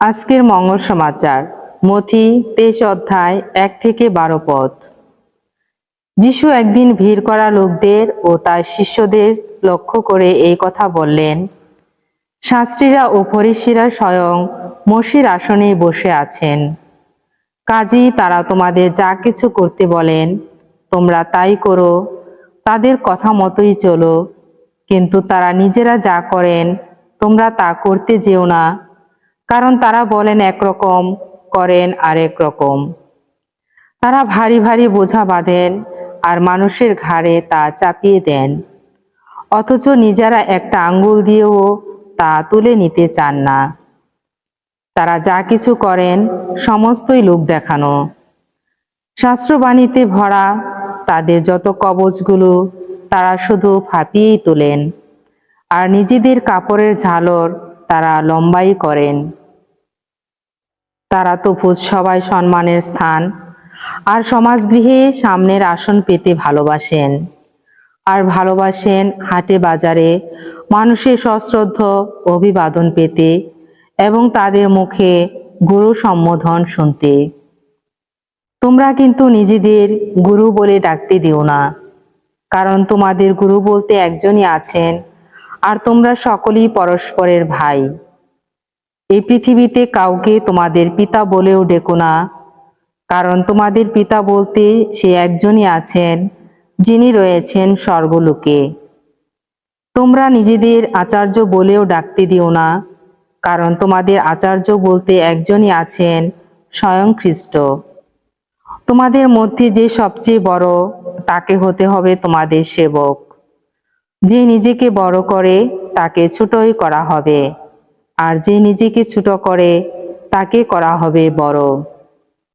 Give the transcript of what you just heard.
আজকের মঙ্গল সমাচার। মথি তেইশ অধ্যায়, এক থেকে বারো পদ যিশু একদিন ভিড় করা লোকদের ও তার শিষ্যদের লক্ষ্য করে এই কথা বললেন, শাস্ত্রীরা ও ফরিসিরা স্বয়ং মসির আসনে বসে আছেন। কাজী তারা তোমাদের যা কিছু করতে বলেন, তোমরা তাই করো, তাদের কথা মতোই চলো। কিন্তু তারা নিজেরা যা করেন, তোমরা তা করতে যেও না। কারণ তারা বলেন একরকম, করেন আরেক রকম। তারা ভারী ভারী বোঝা বাঁধেন আর মানুষের ঘাড়ে তা চাপিয়ে দেন। অথচ নিজেরা একটা আঙ্গুল দিয়েও তা তুলে নিতে চান না। তারা যা কিছু করেন, সমস্তই লোক দেখানো। শাস্ত্রবাণীতে ভরা তাদের যত কবচগুলো, তারা শুধু ফাঁপিয়েই তোলেন। আর নিজেদের কাপড়ের ঝালর তারা লম্বাই করেন। তারা তো সবাই সম্মানের স্থান। আর সমাজগৃহে সামনের আসন পেতে ভালোবাসেন। আর ভালোবাসেন হাটে বাজারে মানুষের সশ্রদ্ধ অভিবাদন পেতে এবং তাদের মুখে গুরু সম্বোধন শুনতে। তোমরা কিন্তু নিজেদের গুরু বলে ডাকতে দিও না, কারণ তোমাদের গুরু বলতে একজনই আছেন, আর তোমরা সকলেই পরস্পরের ভাই। এই পৃথিবীতে কাউকে তোমাদের পিতা বলেও ডেকো না, কারণ তোমাদের পিতা বলতে সে একজনই আছেন, যিনি রয়েছেন স্বর্গলোকে। তোমরা নিজেদের আচার্য বলেও ডাকতে দিও না, কারণ তোমাদের আচার্য বলতে একজনই আছেন স্বয়ং খ্রিস্ট। তোমাদের মধ্যে যে সবচেয়ে বড়, তাকে হতে হবে তোমাদের সেবক। যে নিজেকে বড় করে, তাকে ছোটই করা হবে। আর যে নিজেকে ছোট করে তাকে করা হবে বড়।